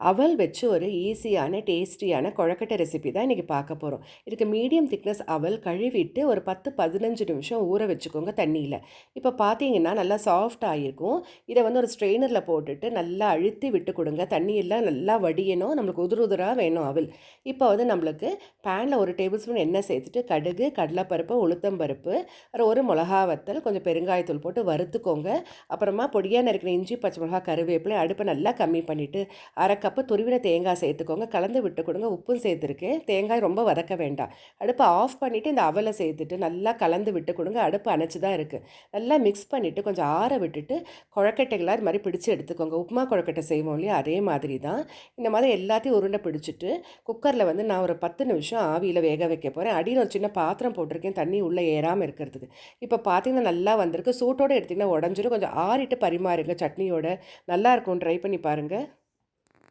அவல் வச்சு ஒரு ஈஸியான டேஸ்டியான கொழக்கட்டை ரெசிபி தான் இன்றைக்கி பார்க்க போகிறோம் இதுக்கு மீடியம் திக்னஸ் அவல் கழுவிட்டு ஒரு பத்து பதினஞ்சு நிமிஷம் ஊற வச்சுக்கோங்க தண்ணியில். இப்போ பார்த்தீங்கன்னா நல்லா சாஃப்ட் ஆகிருக்கும் இதை வந்து ஒரு ஸ்ட்ரெயினரில் போட்டுட்டு நல்லா அழுத்தி விட்டு கொடுங்க. தண்ணியெல்லாம் நல்லா வடியணும். நம்மளுக்கு உதிர உதிராக வேணும் அவல். இப்போ வந்து நம்மளுக்கு பேனில் ஒரு டேபிள் ஸ்பூன் எண்ணெய் சேர்த்துட்டு கடுகு கடலைப்பருப்பு உளுத்தம்பருப்பு அப்புறம் ஒரு மிளகா வத்தல் கொஞ்சம் பெருங்காயத்தூள் போட்டு வறுத்துக்கோங்க. அப்புறமா பொடியாக நறுக்கிற இஞ்சி பச்சை மிளகா கருவேப்பிலை அடுப்பை நல்லா கம்மி பண்ணிவிட்டு அரை கப்பு துருவின தேங்காய் சேர்த்துக்கோங்க. கலந்து விட்டு கொடுங்க. உப்பும் சேர்த்துருக்கேன். தேங்காய் ரொம்ப வதக்க வேண்டாம். அடுப்பை ஆஃப் பண்ணிவிட்டு இந்த அவலை சேர்த்துட்டு நல்லா கலந்து விட்டு கொடுங்க. அடுப்பு அணைச்சி தான் இருக்குது நல்லா மிக்ஸ் பண்ணிவிட்டு கொஞ்சம் ஆற விட்டுட்டு குழக்கட்டைகளாக இது மாதிரி பிடிச்சி எடுத்துக்கோங்க. உப்புமா குழக்கட்டை செய்வோம் இல்லையா? அதே மாதிரி தான் இந்த மாதிரி எல்லாத்தையும் உருண்டை பிடிச்சிட்டு குக்கரில் வந்து நான் ஒரு பத்து நிமிஷம் ஆவியில் வேக வைக்க போகிறேன் அடியில் ஒரு சின்ன பாத்திரம் போட்டிருக்கேன். தண்ணி உள்ளே ஏறாமல் இருக்கிறதுக்கு இப்போ பார்த்தீங்கன்னா நல்லா வந்திருக்கு. சூட்டோடு எடுத்திங்கன்னா உடஞ்சிரும். கொஞ்சம் ஆறிட்டு பரிமாறுங்க. சட்னியோட நல்லாயிருக்கும் ட்ரை பண்ணி பாருங்கள்